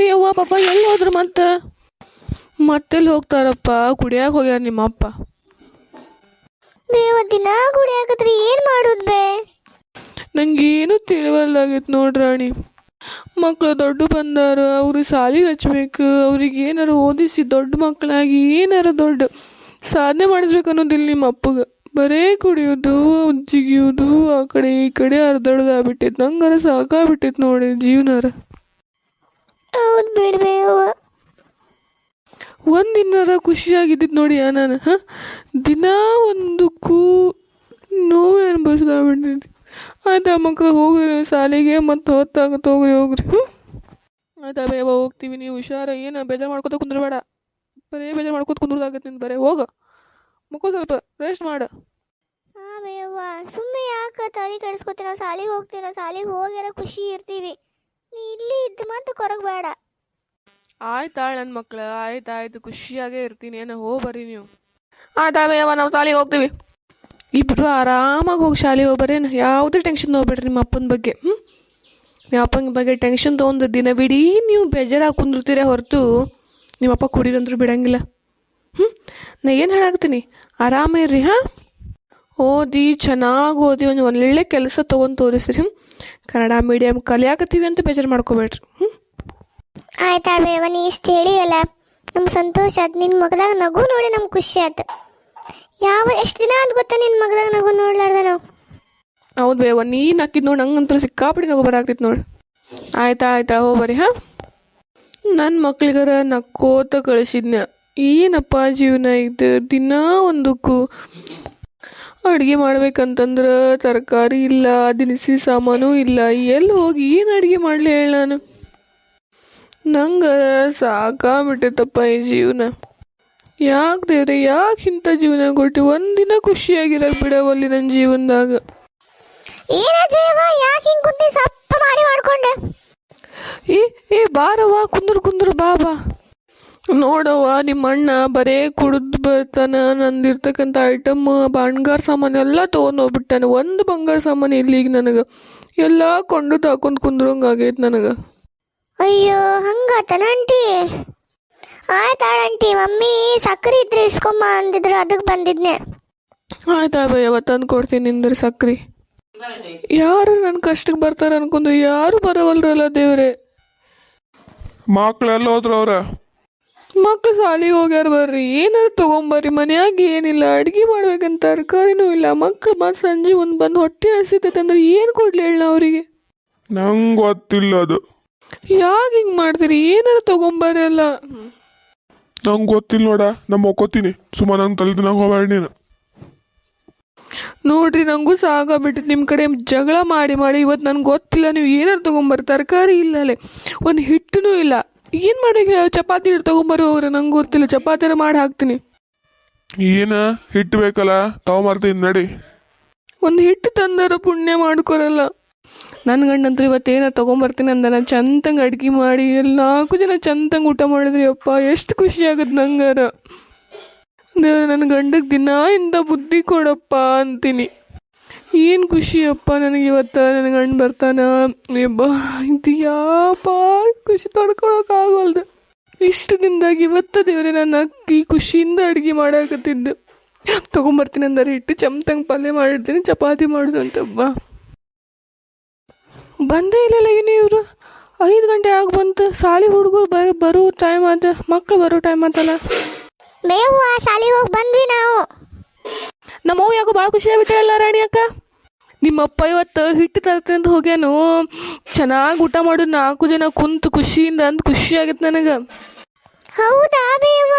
ಬೇಯವ್ವ ಪಾಪ ಎಲ್ಲಿ ಹೋದ್ರು ಮತ್ತೆ? ಮತ್ತೆಲ್ಲಿ ಹೋಗ್ತಾರಪ್ಪ? ಕುಡಿಯಾಕ ಹೋಗ್ಯಾರ ನಿಮ್ಮಪ್ಪ. ದೇವ ದಿನ ಕುಡಿಯಾಕತ್ರಿ ಏನ್ ಮಾಡುದ್ ಬೇ? ನಂಗೇನು ತಿಳಿವಲ್ಲಾಗಿತ್ತು ನೋಡ್ರಾಣಿ ಮಕ್ಕಳು ದೊಡ್ಡ ಬಂದಾರ ಅವ್ರಿಗೆ ಸಾಲಿಗೆ ಹಚ್ಬೇಕು ಅವ್ರಿಗೆ ಏನಾರು ಓದಿಸಿ ದೊಡ್ಡ ಮಕ್ಕಳಾಗಿ ಏನಾರ ದೊಡ್ಡ ಸಾಧನೆ ಮಾಡಿಸ್ಬೇಕು ಅನ್ನೋದಿಲ್ಲ ನಿಮ್ಮ ಅಪ್ಪಗೆ ಬರೇ ಕುಡಿಯೋದು ಜಿಗಿಯೋದು ಆ ಕಡೆ ಈ ಕಡೆ ಅರ್ಧಡ್ದಾಗ್ಬಿಟ್ಟೈತೆ ನಂಗಾರ ಸಾಕಾಗ್ಬಿಟ್ಟೈತೆ ನೋಡಿ ಜೀವನಾರ. ಹೌದ್ ಬಿಡ್ಬೇ ಒಂದಿನಾರ ಖುಷಿಯಾಗಿದ್ದಿದ್ದು ನೋಡಿ ನಾನು ಹಾಂ? ದಿನ ಒಂದಕ್ಕೂ ನೋವು ಅನ್ಭವಿಸ್ದಾಗ್ಬಿಟ್ಟಿದ್ದೆ ಆಯ್ತಾ ಮಕ್ಕಳು ಹೋಗ್ರಿ ಶಾಲೆಗೆ ಮತ್ತು ಹೊತ್ತಾಗ ಹೋಗ್ರಿ ಹೋಗ್ರಿ ಹ್ಞೂ ಆಯ್ತಾ ಬೇವ ಹೋಗ್ತೀವಿ ನೀವು ಹುಷಾರ ಏನು ಬೇಜಾರು ಮಾಡ್ಕೊತ ಕುಂದ್ರಬೇಡ. ಬರೇ ಬೇಜಾರು ಮಾಡ್ಕೋತ ಕುಂದ್ರದಾಗತ್ತೆ ನಿಂದು ಬರೇ ಹೋಗ. ಮುಖ ಸ್ವಲ್ಪ ರೆಸ್ಟ್ ಮಾಡ. ಆ ಬೇವ ಸುಮ್ಮನೆ ಯಾಕೆ ತಲೆ ಕೆಡಿಸ್ಕೊತೀವಿ ನಾವು ಸಾಲಿಗೆ ಹೋಗ್ತೀವಿ ನಾವು ಸಾಲಿಗೆ ಹೋಗ್ಯಾರ ಖುಷಿ ಇರ್ತೀವಿ. ನೀ ಇಲ್ಲಿ ಇದ್ದು ಕೊರಗ ಬೇಡ. ಆಯ್ತಾಳ ನನ್ನ ಮಕ್ಳು, ಆಯ್ತು ಆಯ್ತು, ಖುಷಿಯಾಗೇ ಇರ್ತೀನಿ, ಏನೋ ಹೋ ಬರ್ರಿ ನೀವು. ಆಯ್ತಾ ಬೇವ ನಾವು ಶಾಲೆಗೆ ಹೋಗ್ತೀವಿ. ಇಬ್ರು ಆರಾಮಾಗಿ ಹೋಗಿ ಶಾಲೆಗೆ ಹೋಗ್ಬರೇನು ಯಾವುದೇ ಟೆನ್ಷನ್ ಹೋಗ್ಬೇಡ್ರಿ ನಿಮ್ಮ ಅಪ್ಪನ ಬಗ್ಗೆ ಹ್ಞೂ ನಿಮ್ಮ ಅಪ್ಪನ ಬಗ್ಗೆ ಟೆನ್ಷನ್ ತೊಗೊಂಡು ದಿನವಿಡೀ ನೀವು ಬೇಜಾರಾಗಿ ಕುಂದಿರ್ತೀರ ಹೊರತು, ನಿಮ್ಮ ಅಪ್ಪ ಕುಡಿರಂದ್ರೂ ಬಿಡಂಗಿಲ್ಲ ಹ್ಞೂ ನಾ ಏನು ಹೇಳಾಕ್ತೀನಿ ಆರಾಮ ಇರ್ರಿ, ಹಾಂ? ಓದಿ, ಚೆನ್ನಾಗಿ ಓದಿ, ಒಂದು ಒಳ್ಳೆ ಕೆಲಸ ತೊಗೊಂಡು ತೋರಿಸ್ರಿ ಹ್ಞೂ ಕನ್ನಡ ಮೀಡಿಯಮ್ ಕಲಿಯಾಕತ್ತೀವಿ ಅಂತ ಬೇಜಾರು ಮಾಡ್ಕೋಬೇಡ್ರಿ. ಹ್ಞೂ ಆಯ್ತಾ ಬೇವ ನೀ ಇಷ್ಟು ಹೇಳಿ ಅಲ್ಲ ನಮ್ಗೆ ಸಂತೋಷ ಆಯ್ತು ನಿನ್ನ ಮಗದಾಗ ನಗು ನೋಡಿ ನಮ್ಗೆ ಖುಷಿ ಆಯ್ತು ಯಾವ ಎಷ್ಟು ದಿನ ಅಂತ ಗೊತ್ತಾ ನಿನ್ನ ಮಗದಾಗ ನಗು ನೋಡ್ಲಾರ್ದ ನಾವು? ಹೌದು ಬೇವ ನೀನು ಹಾಕಿದ್ ನೋಡಿ ನಂಗಂತೂ ಸಿಕ್ಕಾಪಡಿ ನಗು ಬರಾಕ್ತಿತ್ತು ನೋಡಿ. ಆಯ್ತಾ ಆಯ್ತಾ ಹೋಗ್ಬರಿ ಹಾಂ? ನನ್ನ ಮಕ್ಳಿಗಾರ ನಕ್ಕೋತ ಕಳಿಸಿದ್ನ. ಏನಪ್ಪ ಜೀವನ ಇದು? ದಿನ ಒಂದಕ್ಕೂ ಅಡುಗೆ ಮಾಡ್ಬೇಕಂತಂದ್ರೆ ತರಕಾರಿ ಇಲ್ಲ ದಿನಸಿ ಸಾಮಾನು ಇಲ್ಲ ಎಲ್ಲಿ ಹೋಗಿ ಏನು ಅಡುಗೆ ಮಾಡಲಿ ಹೇಳ ನಾನು. ನಂಗೆ ಸಾಕಾಗ್ಬಿಟ್ಟೈತಪ್ಪ ಈ ಜೀವನ. ಯಾಕೆ ದೇವ್ರೆ ಯಾಕೆ ಇಂಥ ಜೀವನ ಕೊಟ್ಟು ಒಂದಿನ ಖುಷಿಯಾಗಿರಕ್ಕೆ ಬಿಡವಲ್ಲಿ ನನ್ನ ಜೀವನದಾಗ? ಏನ ಜೀವ ಯಾಕೆ ಹಿಂಗ್ ಕುಂತಿ ಸಪ್ಪ ಮಾಡಿ ಮಾಡ್ಕೊಂಡೆ? ಏ ಏ ಬಾರವ್ವ ಕುಂದ್ರು ಕುಂದ್ರು ಬಾ ಬಾ. ನೋಡವ್ವ ನಿಮ್ಮ ಅಣ್ಣ ಬರೇ ಕುಡಿದು ಬರ್ತಾನ ನಂದಿರ್ತಕ್ಕಂಥ ಐಟಮ್ ಬಂಗಾರ ಸಾಮಾನು ಎಲ್ಲ ತೊಗೊಂಡು ಹೋಗ್ಬಿಟ್ಟಾನೆ. ಒಂದು ಬಂಗಾರ ಸಾಮಾನು ಇಲ್ಲ ಈಗ ನನಗೆ. ಎಲ್ಲ ಕೊಂಡು ತಾಕೊಂಡು ಕುಂದ್ರಂಗೆ ಆಗೈತೆ ನನಗೆ. ಅಯ್ಯೋ ಹಂಗಾತನ ಆಂಟಿ? ಆಯ್ತಾಳ ಆಂಟಿ ಮಮ್ಮಿ ಸಕ್ಕರೆ ಇದ್ರೆ ಇಸ್ಕೊಂಬ ಅಂದಿದ್ರು ಅದಕ್ಕೆ ಬಂದಿದ್ನೆ. ಆಯ್ತಾ ಯಾವ ತಂದು ಕೊಡ್ತೀನಿ ನಿಂದ್ರ ಸಕ್ರಿ. ಯಾರು ನನ್ನ ಕಷ್ಟಕ್ಕೆ ಬರ್ತಾರೆ ಅನ್ಕೊಂಡು ಯಾರು ಬರವಲ್ರಲ್ಲ ದೇವ್ರೆ? ಮಕ್ಳೆಲ್ಲ ಹೋದ್ರ ಅವ್ರ. ಮಕ್ಳು ಶಾಲೆಗೆ ಹೋಗ್ಯಾರ ಬರ್ರಿ ಏನಾರು ತಗೊಂಬರ್ರಿ ಮನ್ಯಾಗ ಏನಿಲ್ಲ ಅಡುಗೆ ಮಾಡ್ಬೇಕಂತ ತರಕಾರಿನೂ ಇಲ್ಲ ಮಕ್ಳು ಮತ್ತೆ ಸಂಜೆ ಒಂದು ಬಂದು ಹೊಟ್ಟೆ ಹಸಿತೈತೆ ಅಂದ್ರೆ ಏನು ಕೊಡ್ಲಿ ಹೇಳ ಅವರಿಗೆ? ನಂಗೆ ಗೊತ್ತಿಲ್ಲ ಅದು. ಯಾಕೆ ಹಿಂಗೆ ಮಾಡ್ತೀರಿ? ಏನಾರು ತಗೊಂಬರ್ರಿ ಅಲ್ಲ ನಂಗೆ ಗೊತ್ತಿಲ್ಲ ನೋಡ ನಮ್ಮ ಒಕ್ಕೋತೀನಿ ಸುಮ್ಮ ನಂಗೆ ತಲೆದಿನ ಹೋಗ್ಬೇಡ ನೀನು. ನೋಡ್ರಿ ನಂಗೂ ಸಾಕಾಗ್ಬಿಟ್ಟಿತ್ತು ನಿಮ್ಮ ಕಡೆ ಜಗಳ ಮಾಡಿ ಮಾಡಿ ಇವತ್ತು ನನಗೆ ಗೊತ್ತಿಲ್ಲ ನೀವು ಏನಾರು ತಗೊಂಬರ್ರಿ. ತರಕಾರಿ ಇಲ್ಲ ಅಲ್ಲೇ. ಒಂದು ಹಿಟ್ಟೂ ಇಲ್ಲ. ಏನು ಮಾಡಿ ಚಪಾತಿ ಹಿಟ್ಟು ತೊಗೊಂಬರ್ರಿ ಅವ್ರೆ ನಂಗೆ ಗೊತ್ತಿಲ್ಲ. ಚಪಾತಿನ ಮಾಡಿ ಹಾಕ್ತೀನಿ. ಏನ? ಹಿಟ್ಟು ಬೇಕಲ್ಲ? ತಗೊಂಬರ್ತೀನಿ ನಡಿ. ಒಂದು ಹಿಟ್ಟು ತಂದಾರ ಪುಣ್ಯ ಮಾಡ್ಕೊರಲ್ಲ. ನನ್ನ ಗಂಡಂತ್ರ ಇವತ್ತೇನ ತಗೊಂಬರ್ತೀನಿ ಅಂದ ನಾನು ಚಂದಂಗೆ ಅಡ್ಗೆ ಮಾಡಿ ಎಲ್ಲ ನಾಲ್ಕು ಜನ ಚಂದಂಗೆ ಊಟ ಮಾಡಿದ್ರಿ ಅಪ್ಪ ಎಷ್ಟು ಖುಷಿ ಆಗತ್ತೆ ನಂಗಾರ. ದೇವ್ರ ನನ್ನ ಗಂಡಕ್ಕೆ ದಿನ ಇಂಥ ಬುದ್ಧಿ ಕೊಡಪ್ಪ ಅಂತೀನಿ. ಏನು ಖುಷಿಯಪ್ಪ ನನಗೆ ಇವತ್ತು? ನನ್ನ ಗಂಡು ಬರ್ತಾನ? ಎಬ್ಬ ಇದು ಯಾಪ ಖುಷಿ ತಡ್ಕೊಳಕ್ಕಾಗಲ್ದು ಇಷ್ಟು ದಿನದಾಗ ಇವತ್ತ ದೇವ್ರೆ ನಾನು ಅಕ್ಕಿ ಖುಷಿಯಿಂದ ಅಡುಗೆ ಮಾಡಾಕತ್ತಿದ್ದೆ. ತೊಗೊಂಬರ್ತೀನಿ ಅಂದರೆ, ಹಿಟ್ಟು ಚಮ್ತಂಗೆ ಪಲ್ಯ ಮಾಡಿರ್ತೀನಿ, ಚಪಾತಿ ಮಾಡೋದು ಅಂತ ಬಂದೇ ಇಲ್ಲಲ್ಲ ಏನು ಇವರು? ಐದು ಗಂಟೆ ಆಗಿ ಬಂತು. ಸಾಲಿ ಹುಡುಗರು ಬ, ಬರೋ ಟೈಮ್ ಆದ ಮಕ್ಕಳು ಬರೋ ಟೈಮ್ ಆತಲ್ಲ? ಬೇವು ಸಾಲಿಗೆ ಹೋಗಿ ಬಂದ್ವಿ ನಾವು. ನಮ್ಮವ್ ಯಾಕೋ ಭಾಳ ಖುಷಿ ಆಗ್ಬಿಟ್ಟಿರಲ್ಲ ರಾಣಿ ಅಕ್ಕ? ನಿಮ್ಮಪ್ಪ ಇವತ್ತು ಹಿಟ್ಟು ಅಂತ ಹೋಗ್ಯಾನು. ಚೆನ್ನಾಗಿ ಊಟ ಮಾಡು, ನಾಲ್ಕು ಜನ ಕುಂತು ಖುಷಿಯಿಂದ ಅಂತ ಖುಷಿ ಆಗೈತೆ ನನಗೆ. ಹೌದಾ ಬೇವ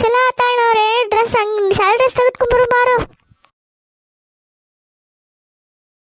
ಚಲೋ ಆತಾಳ ಡ್ರೆಸ್ ಹಂಗೆ, ಶಾಲೆ ಡ್ರೆಸ್ ತೆಗೆದುಕೊಂಡ್ಬರು ಬಾರೋ